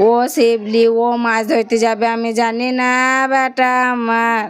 ও শিবলি ও মাছ ধরতে যাবে আমি জানি না বেটা আমার।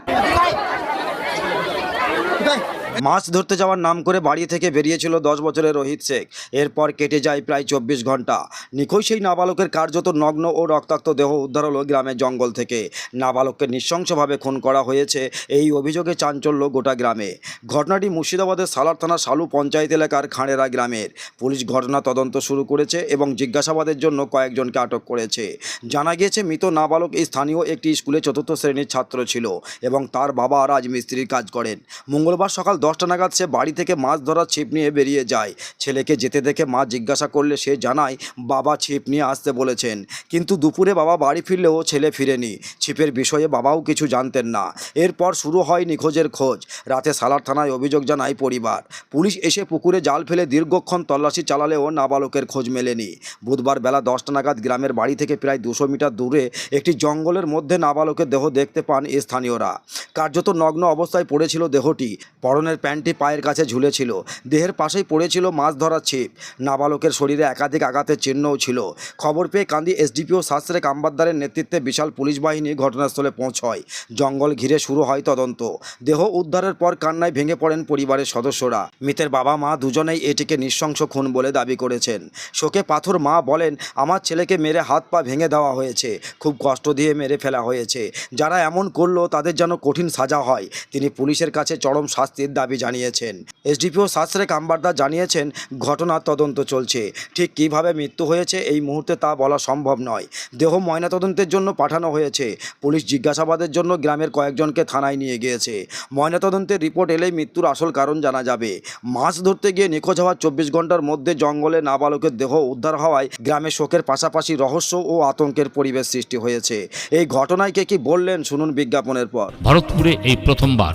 মাছ ধরতে যাওয়ার নাম করে বাড়ি থেকে বেরিয়েছিল দশ বছরের রোহিত শেখ। এরপর কেটে যায় প্রায় চব্বিশ ঘণ্টা। নিখোঁজ সেই নাবালকের কার্যত নগ্ন ও রক্তাক্ত দেহ উদ্ধার হলো গ্রামের জঙ্গল থেকে। নাবালককে নৃশংসভাবে খুন করা হয়েছে এই অভিযোগে চাঞ্চল্য গোটা গ্রামে। ঘটনাটি মুর্শিদাবাদের সালার থানা সালু পঞ্চায়েত এলাকার খাঁড়েরা গ্রামের। পুলিশ ঘটনা তদন্ত শুরু করেছে এবং জিজ্ঞাসাবাদের জন্য কয়েকজনকে আটক করেছে। জানা গিয়েছে, মৃত নাবালক এই স্থানীয় একটি স্কুলে চতুর্থ শ্রেণির ছাত্র ছিল এবং তার বাবা রাজমিস্ত্রির কাজ করেন। মঙ্গলবার সকাল দশটা নাগাদ সে বাড়ি থেকে মাছ ধরার ছিপ নিয়ে বেরিয়ে যায়। ছেলেকে যেতে দেখে মা জিজ্ঞাসা করলে সে জানায়, বাবা ছিপ নিয়ে আসতে বলেছেন। কিন্তু দুপুরে বাবা বাড়ি ফিরলেও ছেলে ফিরেনি। ছিপের বিষয়ে বাবাও কিছু জানতেন না। এরপর শুরু হয় নিখোঁজের খোঁজ। রাতে সালার থানায় অভিযোগ জানায় পরিবার। পুলিশ এসে পুকুরে জাল ফেলে দীর্ঘক্ষণ তল্লাশি চালালেও নাবালকের খোঁজ মেলেনি। বুধবার বেলা দশটা নাগাদ গ্রামের বাড়ি থেকে প্রায় দুশো মিটার দূরে একটি জঙ্গলের মধ্যে নাবালকের দেহ দেখতে পান স্থানীয়রা। কার্যত নগ্ন অবস্থায় পড়েছিল দেহটি। পরনের প্যান্টটি পায়ের কাছে ঝুলেছিল। দেহের পাশেই পড়েছিল মাছ ধরার ছিপ। নাবালকের শরীরে একাধিক আঘাতের চিহ্নও ছিল। খবর পেয়ে কান্দি এসডিপিও শাস্ত্রে কাম্বাদ্দারের নেতৃত্বে বিশাল পুলিশ বাহিনী ঘটনাস্থলে পৌঁছয়। জঙ্গল ঘিরে শুরু হয় তদন্ত। দেহ উদ্ধারের পর কান্নায় ভেঙে পড়েন পরিবারের সদস্যরা। মৃতের বাবা মা দুজনেই এটিকে নৃশংস খুন বলে দাবি করেছেন। শোকে পাথর মা বলেন, আমার ছেলেকে মেরে হাত পা ভেঙে দেওয়া হয়েছে। খুব কষ্ট দিয়ে মেরে ফেলা হয়েছে। যারা এমন করল তাদের যেন কঠিন সাজা হয়। তিনি পুলিশের কাছে চরম শাস্তির দাবি জানিয়েছেন। এসডিপিও শাস্ত্রে কাম্বারদার জানিয়েছেন, ঘটনার তদন্ত চলছে। ঠিক কীভাবে মৃত্যু হয়েছে এই মুহূর্তে তা বলা সম্ভব নয়। দেহ ময়নাতদন্তের জন্য পাঠানো হয়েছে। পুলিশ জিজ্ঞাসাবাদের জন্য গ্রামের কয়েকজনকে থানায় নিয়ে গিয়েছে। ময়নাতদন্তের রিপোর্ট এলেই মৃত্যুর আসল কারণ জানা যাবে। মাছ ধরতে গিয়ে নিখোঁজ হওয়ার চব্বিশ ঘণ্টার মধ্যে জঙ্গলে নাবালকের দেহ উদ্ধার হওয়ায় গ্রামে শোকের পাশাপাশি রহস্য ও আতঙ্কের পরিবেশ সৃষ্টি হয়েছে। এই ঘটনায় কে কি বললেন শুনুন বিজ্ঞাপনের পর। ভারতপুরে এই প্রথমবার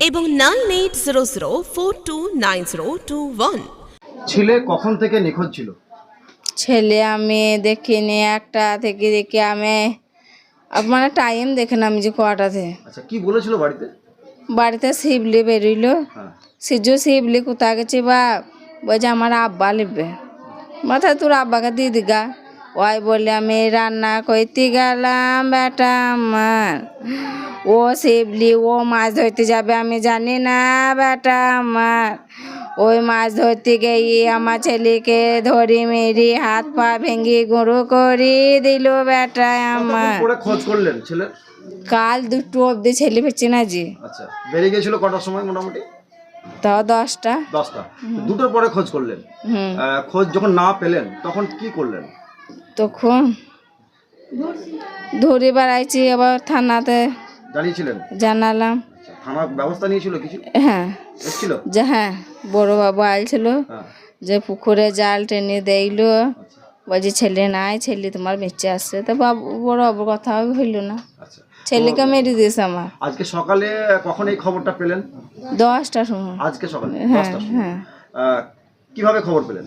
এবং nine eight zero zero four two nine zero two one. ছেলে কখন থেকে নিখোঁজ ছিল? ছেলে আমি দেখিনি একটা থেকে দেখি আমি মানে টাইম দেখে না আমি যে কটাতে। আচ্ছা কি বলেছিল বাড়িতে? বাড়িতে শিবলি বেরোইলো। হ্যাঁ। সিজু শিবলি কোথা গেছি বা বলছে আমার আব্বা লিখবে মাথা তোর আব্বাকে দিয়ে দিগা। ওই বলে আমি রান্না করতে গেলাম বেটা আমার ও শিবলি ও মাছ ধরতে যাবে আমি জানি না বেটা আমার। ওই মাছ ধরতে গিয়ে আমার ছেলেকে ধরি মেরি হাত পা ভেঙে গুঁড়ো করে দিল বেটা আমার। খোঁজ করলেন ছেলে? কাল দুটো অবধি ছেলে পেয়েছি না জি আচ্ছা বেরিয়ে গেছিল কটার সময় মোটামুটি? তাও দশটা। দশটা। দুটোর পরে খোঁজ করলেন। খোঁজ যখন না পেলেন তখন কি করলেন? তখন ধরে বেড়াইছি আবার থানাতে জানিয়েছিলেন? জানালাম। আচ্ছা, থানা ব্যবস্থা নিয়েছিল কিছু? হ্যাঁ। এসেছিল? যে হ্যাঁ বড় বাবু আইছিল হ্যাঁ। যে পুকুরে জাল টেনে দেইলো। বলছে ছেলে নাই ছেলে তোমার বেঁচে আসছে তো বাবু বড় বাবুর কথা হইল না। আচ্ছা। ছেলেকে মেরে দিয়েছে আমার। আজকে সকালে কখন এই খবরটা পেলেন? দশটার সময়। আজকে সকালে হ্যাঁ হ্যাঁ। কীভাবে খবর পেলেন?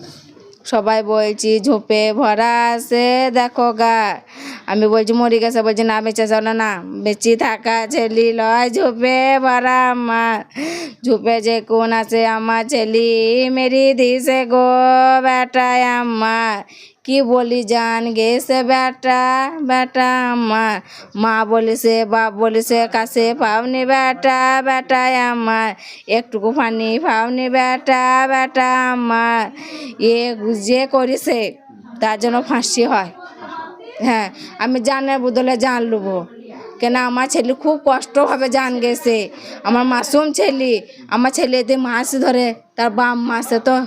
সবাই বলছি, ঝোপে ভরা আছে, দেখো গা। আমি বলছি, মরি গেছে। বলছি, না, বেঁচে চলো না, বেঁচে থাকা ছেলি লয়, ঝোপে ভরা আমার। ঝোপে যে কোন আছে, আমার ছেলি মেরি দিছে গো, বেটায় আমার। কি বলি জান গেছে বেটা বেটা আমার মা বলেছে, বাপ বলেছে, কাছে পাওনি বেটা বেটায় আমার, একটুকু পানি পাওনি বেটা বেটা আমার। এ যে করেছে, তার জন্য ফাঁসি হয়। হ্যাঁ আমি জানের বদলে জান লুবো। কেন আমার ছেলে খুব কষ্টভাবে জান গেছে। আমার মাসুম ছেলে, আমার ছেলে যে মাছ ধরে তার বাম মাসে তো,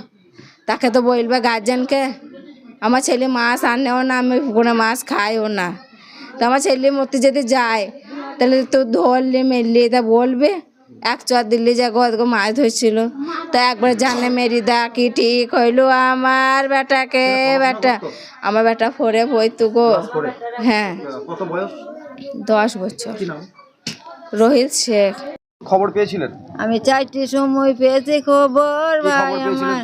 তাকে তো বলবে গার্জেনকে আমার ছেলে মাছ আনেও না আমি পুকুরে মাছ খাইও না। তো আমার ছেলে মরতে যদি যায় তাহলে তো ধরলে মেরলে তা বলবে। এক চর দিল্লি যে গো মাছ ধরছিল। তা একবার জানে মেরি দা কি ঠিক হইল আমার বেটাকে বেটা আমার বেটা ফোরে বইতু গো। হ্যাঁ। দশ বছর। রোহিত শেখ। খবর পেয়েছিলেন? আমি চারটির সময় পেয়েছি খবর ভাই? আমার।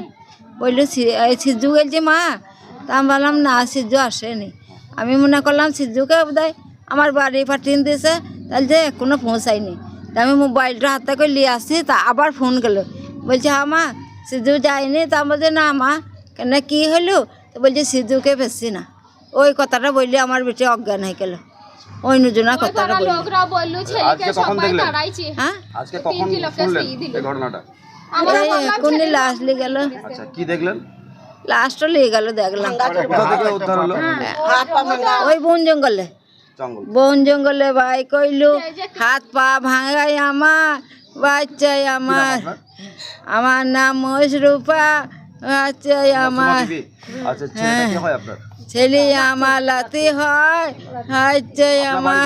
বলল গেলছে মা তা আমি বললাম না সিদ্ধু আসেনি। আমি মনে করলাম সিদ্ধুকে বোধহয় আমার বাড়ি পাঠিয়ে দিয়েছে তাহলে যে এখনও পৌঁছায়নি। তা আমি মোবাইলটা হাতে করে নিয়ে আসছি তা আবার ফোন গেল। বলছে হ্যাঁ মা সিদ্ধু যায়নি। তা বলছে না মা কেন কী হলো? তো বলছে সিদ্ধুকে বেশি না। ওই কথাটা বললে আমার বেটে অজ্ঞান হয়ে গেল। ওই নুজনা কথাটা বলল। হ্যাঁ? আজকে কখন শুনলেন এই ঘটনাটা? এই এখনই লাস্ট লিয়ে গেল? আচ্ছা কি দেখলেন? লাস্টও লিয়ে গেল দেখলাম। হলো? ওই বন জঙ্গলে। জঙ্গল। বন জঙ্গলে ভাই কইলু হাত পা ভাঙাই আমার বাচ্চাই আমার। আমার নাম মশরুপা বাচ্চাই আমার? আচ্ছা ছেলেটা কি হয় আপনার? ছেলে আমার লাতি হয় বাচ্চাই আমার।